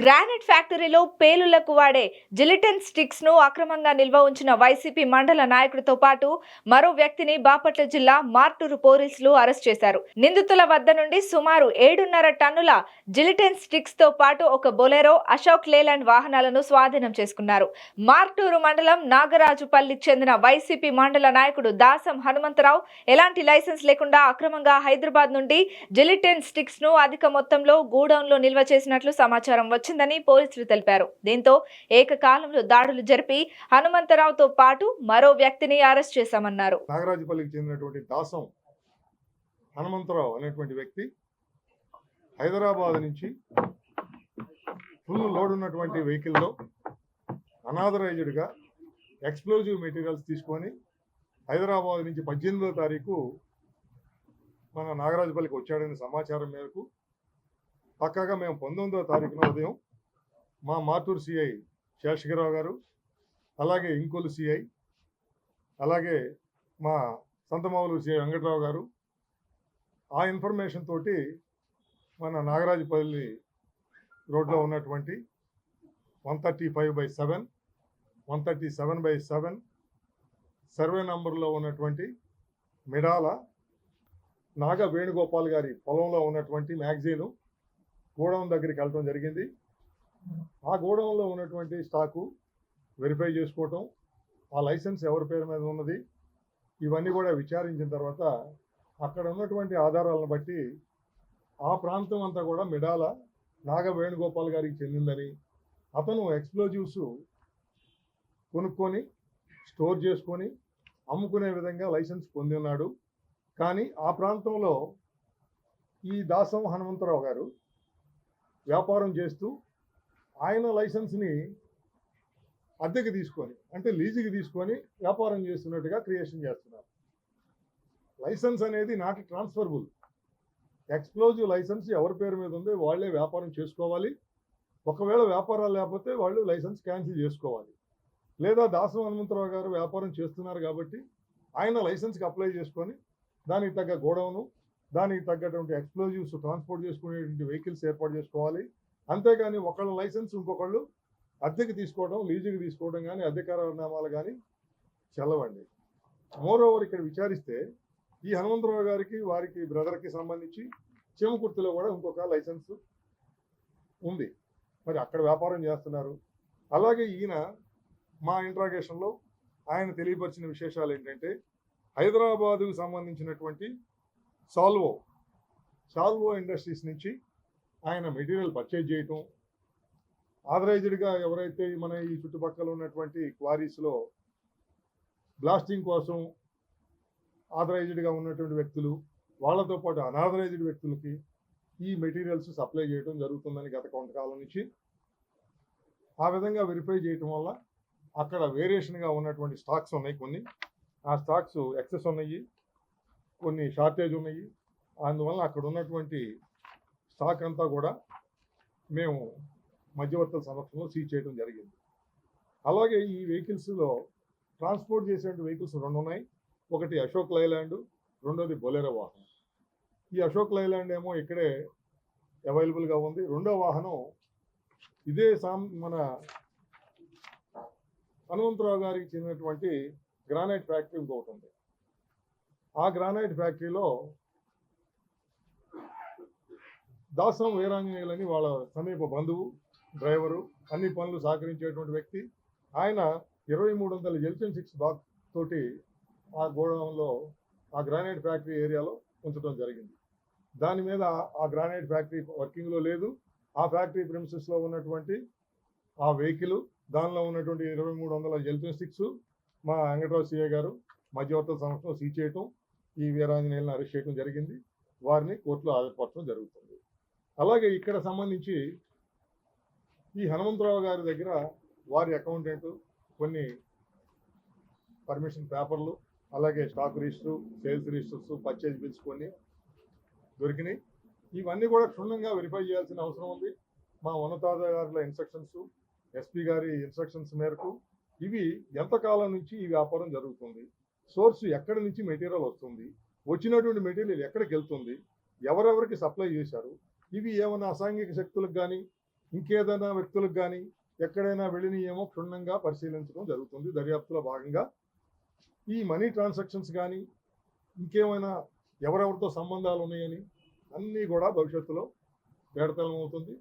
Granite ఫ్యాక్టరీలో పేలులకు వాడే జిలిటన్ స్టిక్స్ను అక్రమంగా నిల్వ ఉంచిన వైసీపీ మండల నాయకుడితో పాటు మరో వ్యక్తిని బాపట్ల జిల్లా మార్టూరు పోలీసులు అరెస్ట్ చేశారు. నిందితుల వద్ద నుండి సుమారు ఏడున్నర టన్నుల జిలిటన్ స్టిక్స్తో పాటు ఒక బొలెరో అశోక్ లేలాండ్ వాహనాలను స్వాధీనం చేసుకున్నారు. మార్టూరు మండలం నాగరాజుపల్లికి చెందిన వైసీపీ మండల నాయకుడు దాసం హనుమంతరావు ఎలాంటి లైసెన్స్ లేకుండా అక్రమంగా హైదరాబాద్ నుండి జిలిటన్ స్టిక్స్ను అధిక మొత్తంలో గూడౌన్లో నిల్వ చేసినట్లు సమాచారం వచ్చిందని పోలీసులు తెలిపారు. దీంతో ఏకకాలంలో దాడులు జరిపి హనుమంతరావుతో పాటు మరో వ్యక్తిని అరెస్ట్ చేశామన్నారు. నాగరాజుపల్లికి చెందినటువంటి దాసం హనుమంతరావు అనేటువంటి వ్యక్తి హైదరాబాద్ నుంచి ఫుల్ లోడ్ ఉన్నటువంటి వెహికల్లో అనాథరైజ్డ్గా ఎక్స్ప్లోజివ్ మెటీరియల్స్ తీసుకొని హైదరాబాద్ నుంచి పద్దెనిమిదో తారీఖు మన నాగరాజుపల్లికి వచ్చాడనే సమాచారం మేరకు పక్కాగా మేము పంతొమ్మిదవ తారీఖున ఉదయం మా మార్టూరు సిఐ శేషగిరావు గారు అలాగే ఇంకోలు సిఐ అలాగే మా సంతమావులు సిఐ వెంకట్రావు గారు ఆ ఇన్ఫర్మేషన్ తోటి మన నాగరాజుపల్లి రోడ్లో ఉన్నటువంటి one thirty five by seven one thirty seven by seven survey నంబర్లో ఉన్నటువంటి మిడాల నాగ వేణుగోపాల్ గారి పొలంలో ఉన్నటువంటి మ్యాగజీను గోడౌన్ దగ్గరికి వెళ్ళడం జరిగింది. ఆ గోడౌన్లో ఉన్నటువంటి స్టాకు వెరిఫై చేసుకోవటం ఆ లైసెన్స్ ఎవరి పేరు మీద ఉన్నది ఇవన్నీ కూడా విచారించిన తర్వాత అక్కడ ఉన్నటువంటి ఆధారాలను బట్టి ఆ ప్రాంతం అంతా కూడా మిడాల నాగ వేణుగోపాల్ గారికి చెందిందని అతను ఎక్స్ప్లోజివ్స్ కొనుక్కొని స్టోర్ చేసుకొని అమ్ముకునే విధంగా లైసెన్స్ పొంది ఉన్నాడు. కానీ ఆ ప్రాంతంలో ఈ దాసం హనుమంతరావు గారు వ్యాపారం చేస్తూ ఆయన లైసెన్స్ని అద్దెకి తీసుకొని అంటే లీజుకి తీసుకొని వ్యాపారం చేస్తున్నట్టుగా క్రియేషన్ చేస్తున్నారు. లైసెన్స్ అనేది నాట్ ట్రాన్స్ఫర్బుల్. ఎక్స్ప్లోజివ్ లైసెన్స్ ఎవరి పేరు మీద ఉందో వాళ్ళే వ్యాపారం చేసుకోవాలి. ఒకవేళ వ్యాపారాలు లేకపోతే వాళ్ళు లైసెన్స్ క్యాన్సిల్ చేసుకోవాలి. లేదా దాసం హనుమంతరావు గారు వ్యాపారం చేస్తున్నారు కాబట్టి ఆయన లైసెన్స్కి అప్లై చేసుకొని దానికి తగ్గ గోడౌను దానికి తగ్గటువంటి ఎక్స్ప్లోజివ్స్ ట్రాన్స్పోర్ట్ చేసుకునేటువంటి వెహికల్స్ ఏర్పాటు చేసుకోవాలి. అంతేగాని ఒకళ్ళ లైసెన్స్ ఇంకొకళ్ళు అద్దెకి తీసుకోవడం లీజుకి తీసుకోవడం కానీ అధికారనామాలు కానీ చల్లవండి. మోర్ ఓవర్ ఇక్కడ విచారిస్తే ఈ హనుమంతరావు గారికి వారికి బ్రదర్కి సంబంధించి చెమకుర్తిలో కూడా ఇంకొక లైసెన్స్ ఉంది. మరి అక్కడ వ్యాపారం చేస్తున్నారు. అలాగే ఈయన మా ఇంట్రాగేషన్లో ఆయన తెలియపరిచిన విశేషాలు ఏంటంటే హైదరాబాదుకు సంబంధించినటువంటి సాల్వో. సాల్వో ఇండస్ట్రీస్ నుంచి ఆయన మెటీరియల్ పర్చేజ్ చేయటం ఆథరైజ్డ్గా ఎవరైతే మన ఈ చుట్టుపక్కల ఉన్నటువంటి క్వారీస్లో బ్లాస్టింగ్ కోసం ఆథరైజ్డ్గా ఉన్నటువంటి వ్యక్తులు వాళ్ళతో పాటు అనాథరైజ్డ్ వ్యక్తులకి ఈ మెటీరియల్స్ సప్లై చేయడం జరుగుతుందని గత కొంతకాలం నుంచి ఆ విధంగా వెరిఫై చేయటం వల్ల అక్కడ వేరియేషన్గా ఉన్నటువంటి స్టాక్స్ ఉన్నాయి కొన్ని. ఆ స్టాక్స్ ఎక్సెస్ ఉన్నాయి. కొన్ని షార్టేజ్ ఉన్నాయి. అందువల్ల అక్కడ ఉన్నటువంటి స్టాక్ అంతా కూడా మేము మధ్యవర్తుల సమక్షంలో సీజ్ చేయడం జరిగింది. అలాగే ఈ వెహికల్స్లో ట్రాన్స్పోర్ట్ చేసే వెహికల్స్ రెండు ఉన్నాయి. ఒకటి అశోక్ లైలాండ్ రెండోది బొలెరో వాహనం. ఈ అశోక్ లైలాండ్ ఏమో ఇక్కడే అవైలబుల్గా ఉంది. రెండో వాహనం ఇదే సాం మన హనుమంతరావు గారికి చెందినటువంటి గ్రానైట్ ఫ్యాక్టరీ ఇంకొకటి ఉంది. ఆ గ్రానైట్ ఫ్యాక్టరీలో దాసం వీరాంజనేయులని వాళ్ళ సమీప బంధువు డ్రైవరు అన్ని పనులు సహకరించేటువంటి వ్యక్తి. ఆయన ఇరవై మూడు వందల ఎల్చన్ సిక్స్ బాక్ తోటి ఆ గోడౌన్లో ఆ గ్రానైట్ ఫ్యాక్టరీ ఏరియాలో ఉంచడం జరిగింది. దాని మీద ఆ గ్రానైట్ ఫ్యాక్టరీ వర్కింగ్లో లేదు. ఆ ఫ్యాక్టరీ ప్రిమిసెస్లో ఉన్నటువంటి ఆ వెహికల్ దానిలో ఉన్నటువంటి ఇరవై మూడు వందల ఎల్చన్ సిక్స్ మా వెంకటరావు సిఏ గారు మధ్యవర్తుల సంస్థలో సీజ్ చేయటం ఈ వీరాంజనేయులను అరెస్ట్ చేయడం జరిగింది. వారిని కోర్టులో హాజరుపరచడం జరుగుతుంది. అలాగే ఇక్కడ సంబంధించి ఈ హనుమంతరావు గారి దగ్గర వారి అకౌంటెంట్ కొన్ని పర్మిషన్ పేపర్లు అలాగే stock register sales registers purchase bills కొన్ని దొరికినాయి. ఇవన్నీ కూడా క్షుణ్ణంగా వెరిఫై చేయాల్సిన అవసరం ఉంది. మా ఉన్నతాధికారుల ఇన్స్ట్రక్షన్స్ ఎస్పీ గారి ఇన్స్ట్రక్షన్స్ మేరకు ఇవి ఎంతకాలం నుంచి ఈ వ్యాపారం జరుగుతుంది? సోర్స్ ఎక్కడి నుంచి మెటీరియల్ వస్తుంది వచ్చినటువంటి మెటీరియల్ ఎక్కడికి వెళ్తుంది ఎవరెవరికి సప్లై చేశారు ఇవి ఏమైనా అసాంఘిక శక్తులకు కానీ ఇంకేదైనా వ్యక్తులకు కానీ ఎక్కడైనా వెళ్ళినాయేమో క్షుణ్ణంగా పరిశీలించడం జరుగుతుంది. దర్యాప్తులో భాగంగా ఈ మనీ ట్రాన్సాక్షన్స్ కానీ ఇంకేమైనా ఎవరెవరితో సంబంధాలు ఉన్నాయని అన్నీ కూడా భవిష్యత్తులో తేడతలం అవుతుంది